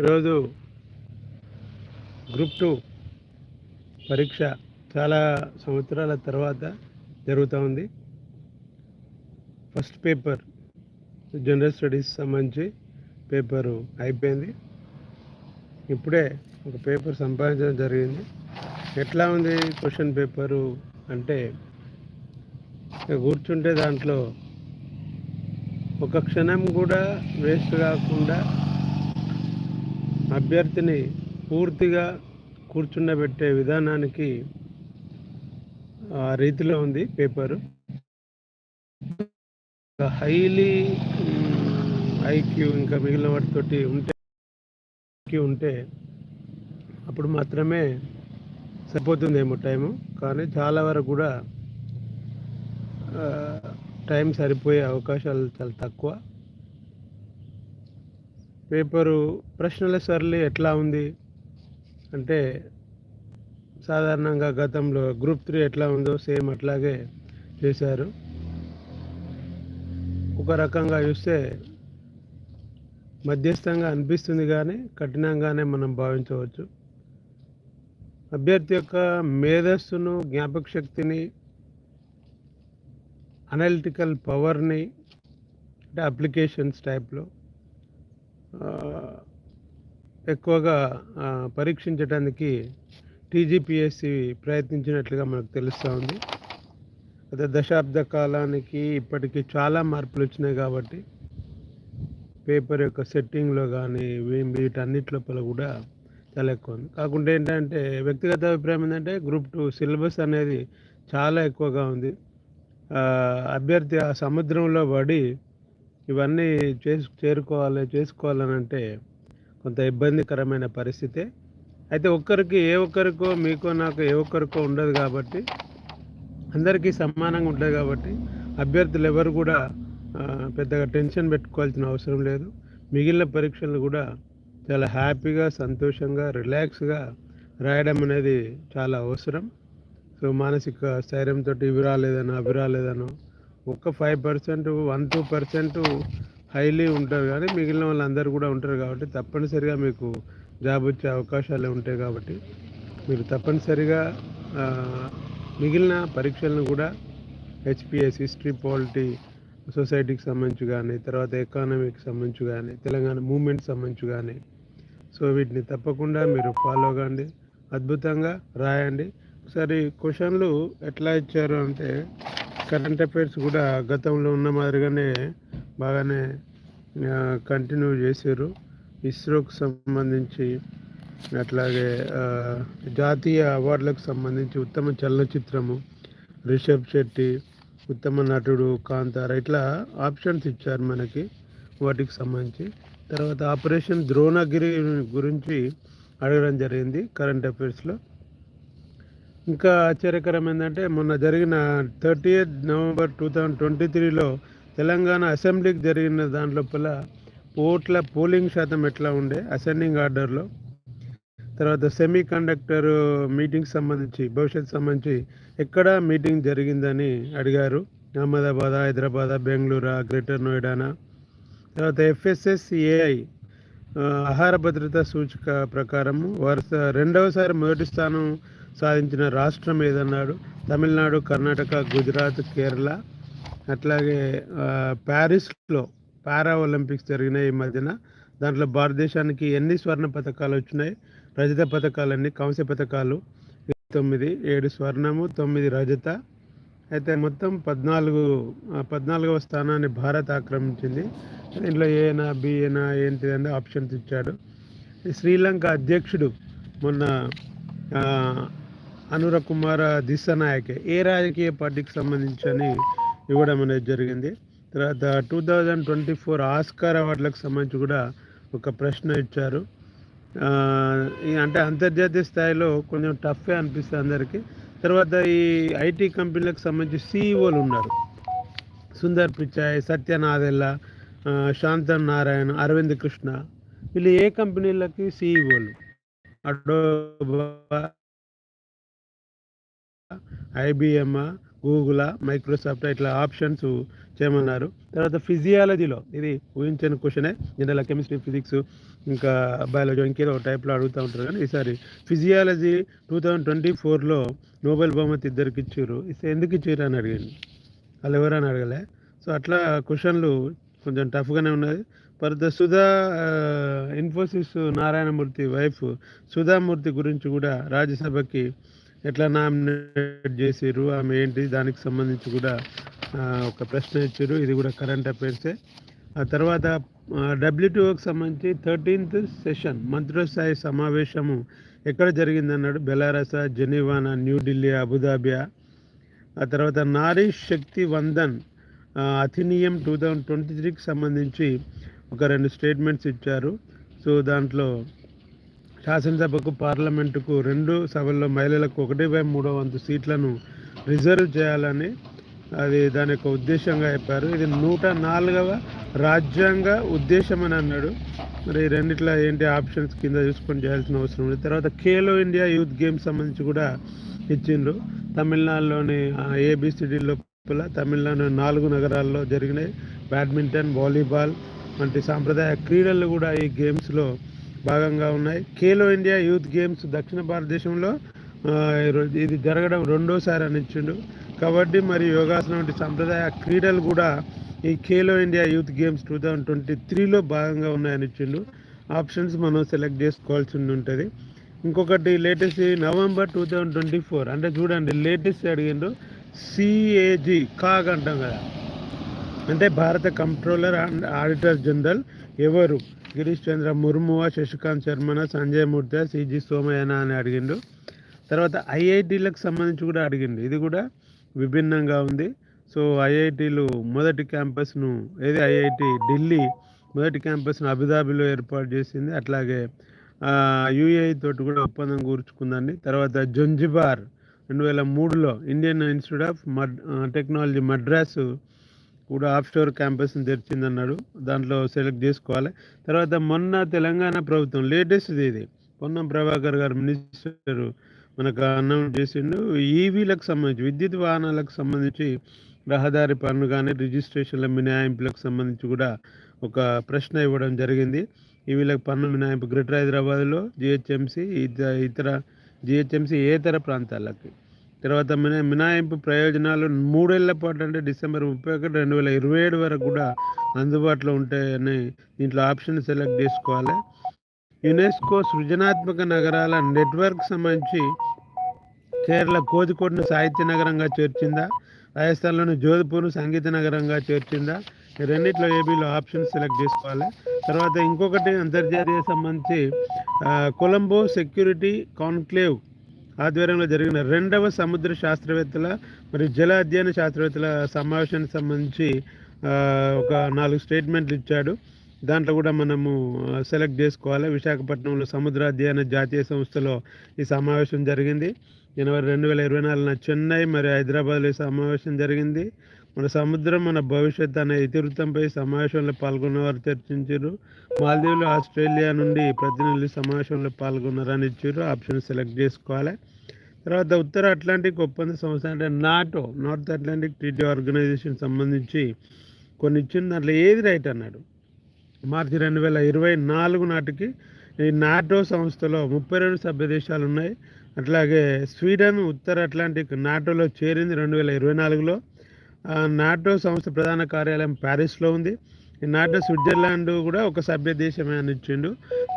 ఈరోజు group two పరీక్ష చాలా సంవత్సరాల తర్వాత జరుగుతూ ఉంది. ఫస్ట్ పేపర్ జనరల్ స్టడీస్ సంబంధించి పేపరు అయిపోయింది. ఇప్పుడే ఒక పేపర్ సంపాదించడం జరిగింది. ఎట్లా ఉంది క్వశ్చన్ పేపరు అంటే ఇక కూర్చుంటే దాంట్లో ఒక క్షణం కూడా వేస్ట్ కాకుండా అభ్యర్థిని పూర్తిగా కూర్చుండబెట్టే విధానానికి ఆ రీతిలో ఉంది పేపరు. హైలీ ఐక్యూ ఇంకా మిగిలిన వాటితోటి ఉంటే ఉంటే అప్పుడు మాత్రమే సరిపోతుందేమో టైము. కానీ చాలా వరకు కూడా టైం సరిపోయే అవకాశాలు చాలా తక్కువ. పేపరు ప్రశ్నల సరళి ఎట్లా ఉంది? అంటే సాధారణంగా గతంలో గ్రూప్ త్రీ ఎట్లా ఉందో సేమ్ అట్లాగే చేశారు. ఒక రకంగా చూస్తే మధ్యస్థంగా అనిపిస్తుంది కానీ కఠినంగానే మనం భావించవచ్చు. అభ్యర్థి యొక్క మేధస్సును జ్ఞాపక శక్తిని అనలిటికల్ పవర్ని అంటే అప్లికేషన్స్ టైప్లో ఎక్కువగా పరీక్షించడానికి టీజీపీఎస్సి ప్రయత్నించినట్లుగా మనకు తెలుస్తూ ఉంది. అదే దశాబ్ద కాలానికి ఇప్పటికీ చాలా మార్పులు వచ్చినాయి కాబట్టి పేపర్ యొక్క సెట్టింగ్లో కానీ వీటన్నిటి లోపల కూడా చాలా ఎక్కువ ఉంది. కాకుండా ఏంటంటే వ్యక్తిగత అభిప్రాయం ఏంటంటే గ్రూప్ టూ సిలబస్ అనేది చాలా ఎక్కువగా ఉంది. అభ్యర్థి ఆ సముద్రంలో పడి ఇవన్నీ చేసు చేరుకోవాలి చేసుకోవాలని అంటే కొంత ఇబ్బందికరమైన పరిస్థితే అయితే ఒక్కరికి ఏ ఒక్కరికో మీకో నాకు ఏ ఒక్కరికో ఉండదు కాబట్టి అందరికీ సమానంగా ఉంటుంది కాబట్టి అభ్యర్థులు ఎవరు కూడా పెద్దగా టెన్షన్ పెట్టుకోవాల్సిన అవసరం లేదు. మిగిలిన పరీక్షలు కూడా చాలా హ్యాపీగా సంతోషంగా రిలాక్స్గా రాయడం అనేది చాలా అవసరం. సో మానసిక స్థైర్యంతో ఇవి రాలేదనో అవి రాలేదనో ఒక్క five percent one two percent highly ఉంటారు కానీ మిగిలిన వాళ్ళందరూ కూడా ఉంటారు కాబట్టి తప్పనిసరిగా మీకు జాబ్ వచ్చే అవకాశాలు ఉంటాయి కాబట్టి మీరు తప్పనిసరిగా మిగిలిన పరీక్షలను కూడా హెచ్పిఎస్ హిస్టరీ పాలిటీ సొసైటీకి సంబంధించి కానీ తర్వాత ఎకానమీకి సంబంధించి కానీ తెలంగాణ మూమెంట్ సంబంధించి కానీ సో వీటిని తప్పకుండా మీరు ఫాలో కండి అద్భుతంగా రాయండి. ఒకసారి క్వశ్చన్లు ఎట్లా ఇచ్చారు అంటే కరెంట్ అఫైర్స్ కూడా గతంలో ఉన్న మాదిరిగానే బాగానే కంటిన్యూ చేశారు. ఇస్రోకు సంబంధించి అట్లాగే జాతీయ అవార్డులకు సంబంధించి ఉత్తమ చలనచిత్రము రిషబ్ శెట్టి ఉత్తమ నటుడు కాంతార ఇట్లా ఆప్షన్స్ ఇచ్చారు మనకి వాటికి సంబంధించి. తర్వాత ఆపరేషన్ ద్రోణగిరి గురించి అడగడం జరిగింది కరెంట్ అఫైర్స్లో. ఇంకా ఆశ్చర్యకరం ఏంటంటే మొన్న జరిగిన thirty November two thousand twenty త్రీలో తెలంగాణ అసెంబ్లీకి జరిగిన దాని లోపల ఓట్ల పోలింగ్ శాతం ఎట్లా ఉండే అసెండింగ్ ఆర్డర్లో. తర్వాత సెమీ కండక్టర్ మీటింగ్ సంబంధించి భవిష్యత్ సంబంధించి ఎక్కడ మీటింగ్ జరిగిందని అడిగారు. అహ్మదాబాద్ హైదరాబాద్ బెంగళూరు గ్రేటర్ నోయిడానా. తర్వాత ఎఫ్ఎస్ఎస్ఏఐ ఆహార భద్రతా సూచిక ప్రకారం వరుస రెండవసారి మొదటి స్థానం సాధించిన రాష్ట్రం ఏదన్నాడు? తమిళనాడు కర్ణాటక గుజరాత్ కేరళ అట్లాగే ప్యారిస్లో పారా ఒలింపిక్స్ జరిగినాయి ఈ మధ్యన దాంట్లో భారతదేశానికి ఎన్ని స్వర్ణ పథకాలు వచ్చినాయి? రజత పథకాలన్నీ కంస పథకాలు తొమ్మిది ఏడు స్వర్ణము తొమ్మిది రజత. అయితే మొత్తం పద్నాలుగు పద్నాలుగవ స్థానాన్ని భారత్ ఆక్రమించింది. దీంట్లో ఏనా బిఏనా ఏంటి అని ఆప్షన్స్ ఇచ్చాడు. శ్రీలంక అధ్యక్షుడు మొన్న అనుర కుమార దిశనాయకే ఏ రాజకీయ పార్టీకి సంబంధించని ఇవ్వడం అనేది జరిగింది. తర్వాత two thousand twenty four Oscar అవార్డులకు సంబంధించి కూడా ఒక ప్రశ్న ఇచ్చారు. ఈ అంటే అంతర్జాతీయ స్థాయిలో కొంచెం టఫే అనిపిస్తుంది అందరికీ. తర్వాత ఈ ఐటీ కంపెనీలకు సంబంధించి సీఈఓలు ఉన్నారు. సుందర్ పిచాయ్ సత్యనాథెల్లా శాంతన్ నారాయణ అరవింద్ కృష్ణ. వీళ్ళు ఏ కంపెనీలకి సీఈఓలు? అడోబా ఐబిఎమ్ గూగుల్ మైక్రోసాఫ్ట్ ఇట్లా ఆప్షన్స్ చేయమన్నారు. తర్వాత ఫిజియాలజీలో ఇది ఊహించని క్వశ్చనే. జనరల్ కెమిస్ట్రీ ఫిజిక్స్ ఇంకా బయాలజీ ఇంకేదో టైప్లో అడుగుతూ ఉంటారు కానీ ఈసారి ఫిజియాలజీ టూ థౌజండ్ ట్వంటీ ఫోర్లో నోబెల్ బహుమతి ఇద్దరికి ఇచ్చారు. ఇస్తే ఎందుకు ఇచ్చారు అని అడిగింది వాళ్ళు ఎవరని అడగలే. సో అట్లా క్వశ్చన్లు కొంచెం టఫ్గానే ఉన్నది తర్వాత సుధా ఇన్ఫోసిస్ నారాయణమూర్తి వైఫ్ సుధామూర్తి గురించి కూడా రాజ్యసభకి ఎట్లా నామినేట్ చేసిర్రు? ఆమె ఏంటి? దానికి సంబంధించి కూడా ఒక ప్రశ్న ఇచ్చారు ఇది కూడా కరెంట్ అఫైర్సే ఆ తర్వాత డబ్ల్యూటీఓకి సంబంధించి థర్టీన్త్ సెషన్ మంత్రుల స్థాయి సమావేశము ఎక్కడ జరిగిందన్నాడు? బెలారస జెనీవానా న్యూఢిల్లీ అబుదాబియా ఆ తర్వాత Nari Shakti Vandan Adhiniyam two thousand twenty త్రీకి సంబంధించి ఒక రెండు స్టేట్మెంట్స్ ఇచ్చారు. సో దాంట్లో శాసనసభకు పార్లమెంటుకు రెండు సభల్లో మహిళలకు ఒకటి బై మూడో వంతు సీట్లను రిజర్వ్ చేయాలని అది దాని యొక్క ఉద్దేశంగా చెప్పారు. ఇది నూట నాలుగవ రాజ్యాంగ ఉద్దేశం అని అన్నాడు. మరి ఈ రెండిట్ల ఏంటి ఆప్షన్స్ కింద చూసుకొని చేయాల్సిన అవసరం ఉంది. తర్వాత ఖేలో ఇండియా యూత్ గేమ్స్ సంబంధించి కూడా ఇచ్చిండ్రు. తమిళనాడులోని ఏబిసిడి లోపల తమిళనాడు నాలుగు నగరాల్లో జరిగినాయి. బ్యాడ్మింటన్ వాలీబాల్ వంటి సాంప్రదాయ క్రీడలు కూడా ఈ గేమ్స్లో భాగంగా ఉన్నాయి. ఖేలో ఇండియా యూత్ గేమ్స్ దక్షిణ భారతదేశంలో ఇది జరగడం రెండోసారి అనిచ్చిండు. కబడ్డీ మరియు యోగాసనం వంటి సాంప్రదాయ క్రీడలు కూడా ఈ Khelo India youth games two thousand twenty త్రీలో భాగంగా ఉన్నాయని ఇచ్చిండు ఆప్షన్స్ మనం సెలెక్ట్ చేసుకోవాల్సి ఉంటుంది. ఇంకొకటి latest November two thousand twenty four. అంటే చూడండి లేటెస్ట్ అడిగిండ్రు సిఏజీ కాగ్ అంటాం కదా. అంటే భారత కంట్రోలర్ అండ్ ఆడిటర్ జనరల్ ఎవరు? గిరీష్ చంద్ర ముర్మువా శశికాంత్ శర్మన సంజయ్ మూర్తి సిజి సోమయ్యనా అని అడిగిండు. తర్వాత ఐఐటీలకు సంబంధించి కూడా అడిగిండు. ఇది కూడా విభిన్నంగా ఉంది. సో ఐఐటీలు మొదటి క్యాంపస్ను ఏది? ఐఐటి ఢిల్లీ మొదటి క్యాంపస్ను అబుదాబిలో ఏర్పాటు చేసింది. అట్లాగే యుఏఈ తోటి కూడా ఒప్పందం కూర్చుకుందండి. తర్వాత జొంజిబార్ రెండు వేల మూడులో ఇండియన్ ఇన్స్టిట్యూట్ ఆఫ్ మడ్ టెక్నాలజీ మద్రాసు కూడా ఆఫ్ స్టోర్ క్యాంపస్ని తెరిచిందన్నాడు. దాంట్లో సెలెక్ట్ చేసుకోవాలి. తర్వాత మొన్న తెలంగాణ ప్రభుత్వం లేటెస్ట్ ఇది. పొన్నం ప్రభాకర్ గారు మినిస్టర్ మనకు అనౌన్స్ చేసిండు. ఈవీలకు సంబంధించి విద్యుత్ వాహనాలకు సంబంధించి రహదారి పన్ను కానీ రిజిస్ట్రేషన్ల మినహాయింపులకు సంబంధించి కూడా ఒక ప్రశ్న ఇవ్వడం జరిగింది. ఈవీలకు పన్ను మినహాయింపు గ్రేటర్ హైదరాబాద్లో జిహెచ్ఎంసీ ఇతర జిహెచ్ఎంసీ ఏతర ప్రాంతాలకి? తర్వాత మినా మినహాయింపు ప్రయోజనాలు మూడేళ్ళ పాటు అంటే డిసెంబర్ ముప్పై ఒకటి రెండు వేల ఇరవై ఏడు వరకు కూడా అందుబాటులో ఉంటాయని దీంట్లో ఆప్షన్ సెలెక్ట్ చేసుకోవాలి. యునెస్కో సృజనాత్మక నగరాల నెట్వర్క్ సంబంధించి కేరళ కోజికోడ్ను సాహిత్య నగరంగా చేర్చిందా? రాజస్థాన్లోని జోధ్పూర్ను సంగీత నగరంగా చేర్చిందా? రెండిట్లో ఏబీలో ఆప్షన్ సెలెక్ట్ చేసుకోవాలి. తర్వాత ఇంకొకటి అంతర్జాతీయ సంబంధించి కొలంబో సెక్యూరిటీ కాన్క్లేవ్ ఆధ్వర్యంలో జరిగిన రెండవ సముద్ర శాస్త్రవేత్తల మరియు జల అధ్యయన శాస్త్రవేత్తల సమావేశానికి సంబంధించి ఒక నాలుగు స్టేట్మెంట్లు ఇచ్చాడు. దాంట్లో కూడా మనము సెలెక్ట్ చేసుకోవాలి. విశాఖపట్నంలో సముద్ర అధ్యయన జాతీయ సంస్థలో ఈ సమావేశం జరిగింది. జనవరి రెండు వేల ఇరవై నాలుగున చెన్నై మరియు హైదరాబాద్లో ఈ సమావేశం జరిగింది. మన సముద్రం మన భవిష్యత్ అనే ఇతివృత్తంపై సమావేశంలో పాల్గొన్న వారు చర్చించారు. మాల్దీవులు ఆస్ట్రేలియా నుండి ప్రతినిధులు సమావేశంలో పాల్గొన్నారని ఇచ్చారు. ఆప్షన్ సెలెక్ట్ చేసుకోవాలి. తర్వాత ఉత్తర అట్లాంటిక్ ఒప్పంద సంస్థ అంటే NATO north Atlantic treaty organisation సంబంధించి కొన్ని ఇచ్చిన దాంట్లో ఏది రైట్ అన్నాడు. మార్చి రెండు వేల ఇరవై నాలుగు నాటికి ఈ నాటో సంస్థలో ముప్పై రెండు సభ్య దేశాలు ఉన్నాయి. అట్లాగే స్వీడన్ ఉత్తర అట్లాంటిక్ నాటోలో చేరింది రెండు వేల ఇరవై నాలుగులో. నాటో సంస్థ ప్రధాన కార్యాలయం ప్యారిస్లో ఉంది. ఈ నాటో స్విట్జర్లాండ్ కూడా ఒక సభ్య దేశమే అని ఇచ్చిండు.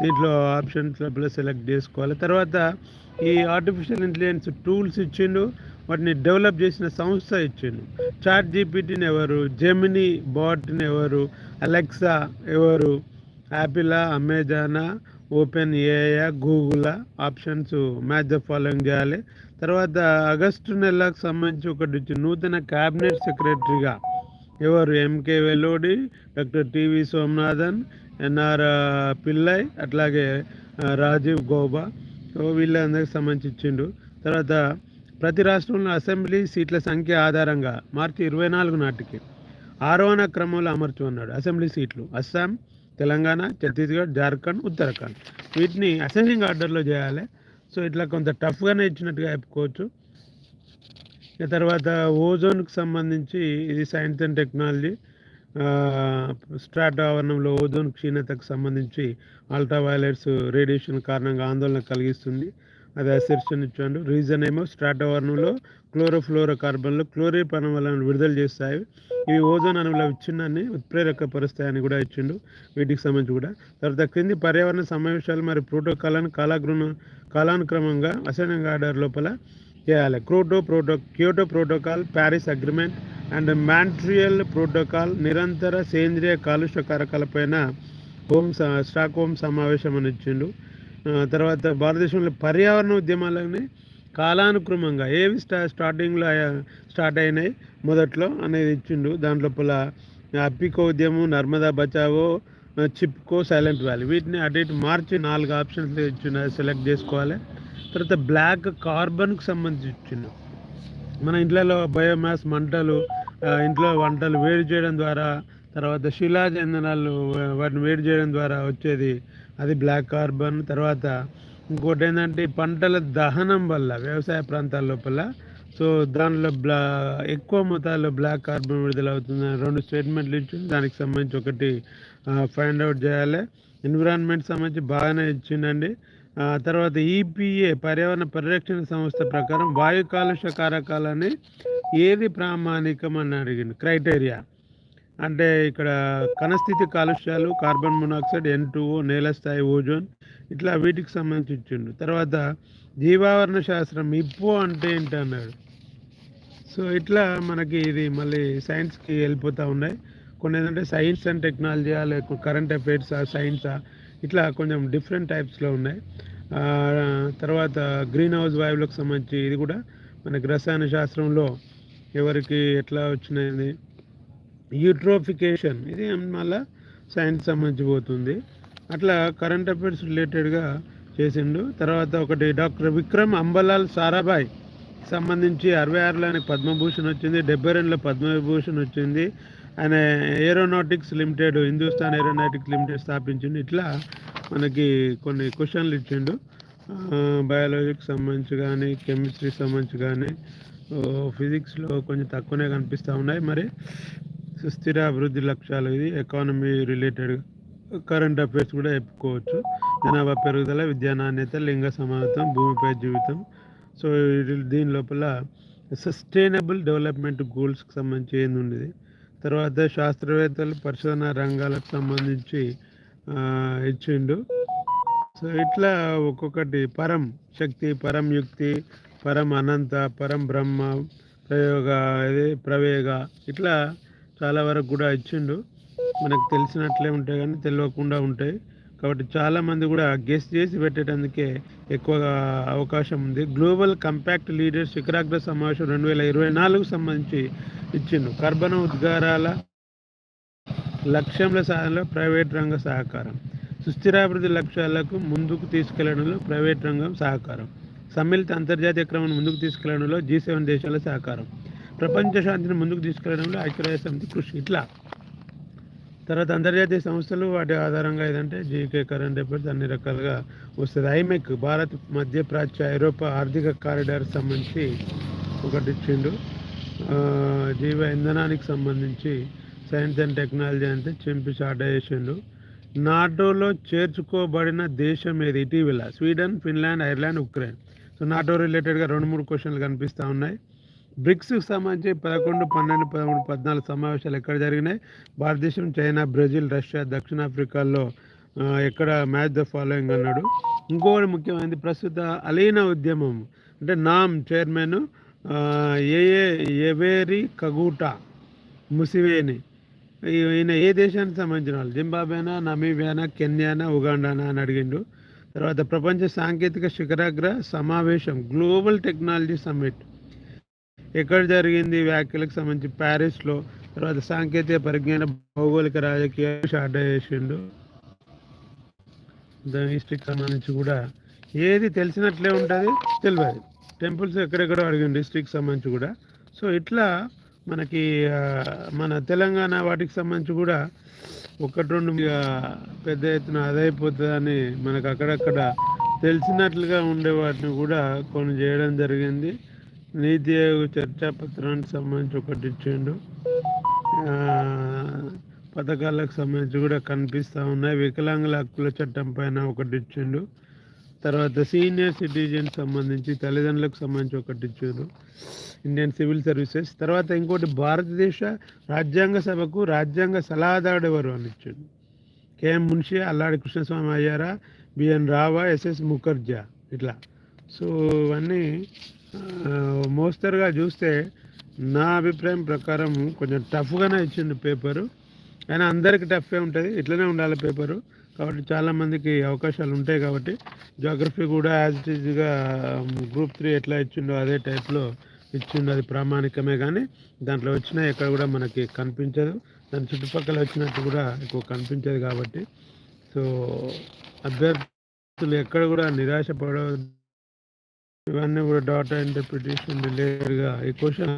దీంట్లో ఆప్షన్స్ లోపల సెలెక్ట్ చేసుకోవాలి. తర్వాత ఈ ఆర్టిఫిషియల్ ఇంటెలిజెన్స్ టూల్స్ ఇచ్చిండు. వాటిని డెవలప్ చేసిన సంస్థ ఇచ్చిండు. చాట్ జీపీటీని ఎవరు? జెమిని బాట్ని ఎవరు? అలెక్సా ఎవరు? యాపిలా అమెజానా open AI Google options match the following చేయాలి. తర్వాత ఆగస్టు నెలకు సంబంధించి ఒకటి నూతన క్యాబినెట్ సెక్రటరీగా ఎవరు? MK Vellodi doctor TV Somanathan NR Pillai అట్లాగే రాజీవ్ గౌబా. సో వీళ్ళందరికి సంబంధించి ఇచ్చిండు. తర్వాత ప్రతి రాష్ట్రంలో అసెంబ్లీ సీట్ల సంఖ్య ఆధారంగా మార్చి ఇరవై నాలుగు నాటికి ఆరోహణ క్రమంలో అమర్చమన్నాడు అసెంబ్లీ సీట్లు. అస్సాం తెలంగాణ ఛత్తీస్గఢ్ జార్ఖండ్ ఉత్తరాఖండ్. వీటిని అసెండింగ్ ఆర్డర్లో చేయాలి. సో ఇట్లా కొంత టఫ్గానే ఇచ్చినట్టుగా చెప్పుకోవచ్చు. ఇక తర్వాత ఓజోన్కి సంబంధించి ఇది సైన్స్ అండ్ టెక్నాలజీ స్ట్రాట్ ఆవరణంలో ఓజోన్ క్షీణతకు సంబంధించి అల్ట్రా వైలెట్స్ రేడియేషన్ కారణంగా ఆందోళన కలిగిస్తుంది. అది అసెర్షన్ ఇచ్చాడు రీజన్ ఏమో స్ట్రాటోవరంలో క్లోరోఫ్లోరో కార్బన్లు క్లోరిన్ అణువులను విడుదల చేస్తాయి. ఇవి ఓజోన్ అణువుల విచ్ఛిన్నాన్ని ఉత్ప్రేరకపరుస్తాయని కూడా ఇచ్చిండు వీటికి సంబంధించి కూడా. తర్వాత క్రింది పర్యావరణ సమావేశాలు మరియు ప్రోటోకాలను కాలాగ్రహణ కాలానుక్రమంగా అసైన్ ఆర్డర్ లోపల చేయాలి. క్రోటో proto Kyoto protocol Paris agreement and Montreal protocol నిరంతర సేంద్రియ కాలుష్య కారకాలపైన హోమ్ స్టాక్ హోమ్ సమావేశం అని ఇచ్చిండు తర్వాత భారతదేశంలో పర్యావరణ ఉద్యమాలని కాలానుక్రమంగా ఏవి స్టా స్టార్టింగ్లో స్టార్ట్ అయినాయి? మొదట్లో అనేది ఇచ్చిండు. దాంట్లోపల అప్పికో ఉద్యమం నర్మదా బచావో చిప్కో సైలెంట్ వ్యాలీ. వీటిని అటు ఇటు మార్చి నాలుగు ఆప్షన్స్ ఇచ్చిన సెలెక్ట్ చేసుకోవాలి. తర్వాత బ్లాక్ కార్బన్కి సంబంధించి ఇచ్చిండు. మన ఇంట్లలో బయోమాస్ మంటలు ఇంట్లో వంటలు వేడి చేయడం ద్వారా తర్వాత శిలాజ ఇంధనాలు వాటిని వేడి చేయడం ద్వారా వచ్చేది అది బ్లాక్ కార్బన్ తర్వాత ఇంకోటి ఏంటంటే పంటల దహనం వల్ల వ్యవసాయ ప్రాంతాల లోపల. సో దానిలో బ్లా ఎక్కువ మొత్తాల్లో బ్లాక్ కార్బన్ విడుదల అవుతుంది రెండు స్టేట్మెంట్లు ఇచ్చింది దానికి సంబంధించి ఒకటి ఫైండ్ అవుట్ చేయాలి. ఎన్విరాన్మెంట్ సంబంధించి బాగానే ఇచ్చిండండి. తర్వాత ఈపీఏ పర్యావరణ పరిరక్షణ సంస్థ ప్రకారం వాయు కాలుష్య కారకాలని ఏది ప్రామాణికం అని అడిగింది క్రైటీరియా అంటే ఇక్కడ కణస్థితి కాలుష్యాలు కార్బన్ మొనాక్సైడ్ ఎన్ నేల స్థాయి ఓజోన్ ఇట్లా వీటికి సంబంధించి ఇచ్చిండు. తర్వాత జీవావరణ శాస్త్రం ఇప్పో అంటే ఏంటి అన్నాడు. సో ఇట్లా మనకి ఇది మళ్ళీ సైన్స్కి వెళ్ళిపోతూ ఉన్నాయి. కొన్ని ఏంటంటే సైన్స్ అండ్ టెక్నాలజీ లేకపోతే కరెంట్ అఫైర్స్ సైన్సా ఇట్లా కొంచెం డిఫరెంట్ టైప్స్లో ఉన్నాయి. తర్వాత గ్రీన్ హౌస్ వాయువులకు సంబంధించి ఇది కూడా మనకి రసాయన శాస్త్రంలో ఎవరికి ఎట్లా వచ్చినాయి యూట్రోఫికేషన్. ఇది మళ్ళా సైన్స్ సంబంధించిపోతుంది. అట్లా కరెంట్ అఫైర్స్ రిలేటెడ్గా చేసిండు. తర్వాత ఒకటి డాక్టర్ విక్రమ్ అంబలాల్ సారాభాయ్ సంబంధించి అరవై ఆరులో ఆయనకు పద్మభూషణ్ వచ్చింది. డెబ్బై రెండులో పద్మభూషణ్ వచ్చింది. ఆయన aeronautics limited Hindustan aeronautics limited స్థాపించిండు. ఇట్లా మనకి కొన్ని క్వశ్చన్లు ఇచ్చిండు. బయాలజీకి సంబంధించి కానీ కెమిస్ట్రీకి సంబంధించి కానీ ఫిజిక్స్లో కొంచెం తక్కువనే కనిపిస్తూ ఉన్నాయి. మరి సుస్థిర అభివృద్ధి లక్ష్యాలు ఇది. ఎకానమీ రిలేటెడ్ కరెంట్ అఫైర్స్ కూడా చెప్పుకోవచ్చు. జనాభా పెరుగుదల విద్యా నాణ్యత లింగ సమానత్వం భూమిపై జీవితం. సో దీని లోపల సస్టైనబుల్ డెవలప్మెంట్ గోల్స్కి సంబంధించి ఏంది ఉండేది. తర్వాత శాస్త్రవేత్తలు పరిశోధన రంగాలకు సంబంధించి ఇచ్చిండు. సో ఇట్లా ఒక్కొక్కటి పరం శక్తి పరం యుక్తి పరం అనంత పరం బ్రహ్మ ప్రయోగ ఇది ప్రవేగ ఇట్లా చాలా వరకు కూడా ఇచ్చిండు. మనకు తెలిసినట్లే ఉంటాయి కానీ తెలియకుండా ఉంటాయి. కాబట్టి చాలామంది కూడా గెస్ చేసి పెట్టేటందుకే ఎక్కువగా అవకాశం ఉంది. గ్లోబల్ కంపాక్ట్ లీడర్స్ శిఖరాగ్ర సమావేశం రెండు వేల ఇరవై నాలుగు సంబంధించి ఇచ్చిండు. కర్బన ఉద్గారాల లక్ష్యముల సాధనలో ప్రైవేట్ రంగ సహకారం. సుస్థిరాభివృద్ధి లక్ష్యాలకు ముందుకు తీసుకెళ్ళడంలో ప్రైవేట్ రంగం సహకారం. సమ్మిళిత అంతర్జాతీయ క్రమం ముందుకు తీసుకెళ్ళడంలో జీ సెవెన్ దేశాల సహకారం. ప్రపంచ శాంతిని ముందుకు తీసుకెళ్ళడంలో ఐక్యరాజ్య సమితి కృషి. ఇట్లా తర్వాత అంతర్జాతీయ సంస్థలు వాటి ఆధారంగా ఏదంటే జీకే కరెంట్ అఫైర్స్ అన్ని రకాలుగా వస్తుంది. ఐమెక్ భారత్ మధ్యప్రాచ్య ఐరోపా ఆర్థిక కారిడార్ సంబంధించి ఒకటి ఇచ్చిండు. జీవ ఇంధనానికి సంబంధించి సైన్స్ అండ్ టెక్నాలజీ అంటే చింపి చాట చేసిండు. నాటోలో చేర్చుకోబడిన దేశం ఏది? ఇటీవల Sweden Finland Ireland Ukraine. So NATO రిలేటెడ్గా రెండు మూడు క్వశ్చన్లు కనిపిస్తూ ఉన్నాయి. బ్రిక్స్కి సంబంధించి పదకొండు పన్నెండు పదమూడు పద్నాలుగు సమావేశాలు ఎక్కడ జరిగినాయి? భారతదేశం చైనా బ్రెజిల్ రష్యా దక్షిణాఫ్రికాలో ఎక్కడ మ్యాచ్ ద ఫాలోయింగ్ అన్నాడు. ఇంకొకటి ముఖ్యమైనది ప్రస్తుత అలీనా ఉద్యమం అంటే నామ్ చైర్మన్ ఏఏ ఎవేరి కగూటా ముసివేని. ఈయన ఏ దేశానికి సంబంధించిన వాళ్ళు? జింబాబేనా నమీబియానా కెన్యానా ఉగాండానా అని అడిగిండు. తర్వాత ప్రపంచ సాంకేతిక శిఖరాగ్ర సమావేశం గ్లోబల్ టెక్నాలజీ సమ్మిట్. ఎక్కడ జరిగింది వ్యాఖ్యలకు సంబంధించి ప్యారిస్లో తర్వాత సాంకేతిక పరిజ్ఞాన భౌగోళిక రాజకీయ షార్ట్ చేసిండు. దాని హిస్టరీకి సంబంధించి కూడా ఏది తెలిసినట్లే ఉంటుంది తెలియదు. టెంపుల్స్ ఎక్కడెక్కడో అడిగింది డిస్ట్రిక్ట్ సంబంధించి కూడా. సో ఇట్లా మనకి మన తెలంగాణ వాటికి సంబంధించి కూడా ఒకటి రెండు పెద్ద ఎత్తున అదైపోతుందని మనకు అక్కడక్కడ తెలిసినట్లుగా ఉండే వాటిని కూడా కొన్ని చేయడం జరిగింది. నీతి ఆయోగ్ చర్చాపత్రానికి సంబంధించి ఒకటి ఇచ్చిండు. పథకాలకు సంబంధించి కూడా కనిపిస్తూ ఉన్నాయి. వికలాంగుల హక్కుల చట్టం పైన ఒకటి ఇచ్చిండు. తర్వాత సీనియర్ సిటిజన్ సంబంధించి తల్లిదండ్రులకు సంబంధించి ఒకటి ఇచ్చారు ఇండియన్ సివిల్ సర్వీసెస్. తర్వాత ఇంకోటి భారతదేశ రాజ్యాంగ సభకు రాజ్యాంగ సలహాదారుడు ఎవరు అని ఇచ్చాడు. కేఎం మున్షి అల్లాడి కృష్ణస్వామి అయ్యారా బిఎన్ రావా ఎస్ఎస్ ముఖర్జా ఇట్లా. సో ఇవన్నీ మోస్తరుగా చూస్తే నా అభిప్రాయం ప్రకారం కొంచెం టఫ్గానే ఇచ్చిండు పేపరు. అయినా అందరికి టఫే ఉంటుంది ఇట్లనే ఉండాలి పేపరు. కాబట్టి చాలామందికి అవకాశాలు ఉంటాయి కాబట్టి జాగ్రఫీ కూడా యాజ్ ఇట్ ఈజ్గా గ్రూప్ త్రీ ఎట్లా ఇచ్చిండో అదే టైప్లో ఇచ్చిండు అది ప్రామాణికమే కానీ దాంట్లో వచ్చినా ఎక్కడ కూడా మనకి కనిపించదు. దాని చుట్టుపక్కల వచ్చినట్టు కూడా ఎక్కువ కనిపించదు కాబట్టి. సో అభ్యర్థులు ఎక్కడ కూడా నిరాశపడవద్దు. ఇవన్నీ కూడా డాటా ఇంటర్ప్రిటేషన్ రిలేటెడ్గా ఈ క్వశ్చన్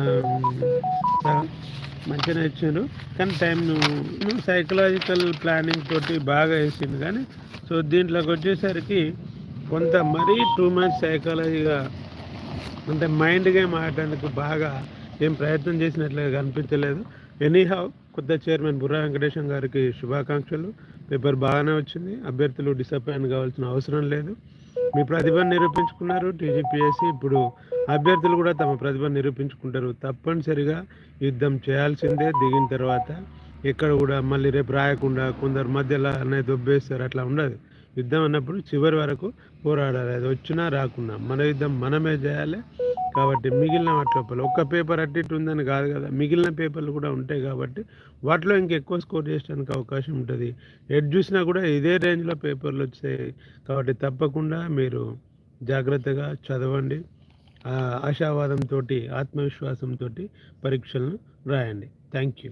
మంచిగా ఇచ్చిండు కానీ టైం నువ్వు సైకలాజికల్ ప్లానింగ్ తోటి బాగా వేసింది కానీ సో దీంట్లోకి వచ్చేసరికి కొంత మరీ టూ మచ్ సైకాలజీగా అంటే మైండ్ గేమ్ ఆడటానికి బాగా ఏం ప్రయత్నం చేసినట్లుగా కనిపించలేదు. ఎనీహౌ కొత్త చైర్మన్ బుర్రా వెంకటేశం గారికి శుభాకాంక్షలు. పేపర్ బాగానే వచ్చింది. అభ్యర్థులు డిసప్పాయింట్ కావాల్సిన అవసరం లేదు. మీ ప్రతిభను నిరూపించుకున్నారు టీజీపీఎస్సీ ఇప్పుడు అభ్యర్థులు కూడా తమ ప్రతిభను నిరూపించుకుంటారు. తప్పనిసరిగా యుద్ధం చేయాల్సిందే. దిగిన తర్వాత ఎక్కడ కూడా మళ్ళీ రేపు రాయకుండా కొందరు మధ్యలో అనేది దొబ్బేస్తారు. అట్లా ఉండదు. యుద్ధం అన్నప్పుడు చివరి వరకు పోరాడాలి. అది వచ్చినా రాకున్నా మన యుద్ధం మనమే చేయాలి. కాబట్టి మిగిలిన వాటి లోపల ఒక్క పేపర్ అట్టిట్టు ఉందని కాదు కదా. మిగిలిన పేపర్లు కూడా ఉంటాయి కాబట్టి వాటిలో ఇంకెక్కువ స్కోర్ చేయడానికి అవకాశం ఉంటుంది. ఎడ్ చూసినా కూడా ఇదే రేంజ్లో పేపర్లు వచ్చాయి. కాబట్టి తప్పకుండా మీరు జాగ్రత్తగా చదవండి. ఆశావాదంతో ఆత్మవిశ్వాసంతో పరీక్షలను రాయండి. Thank you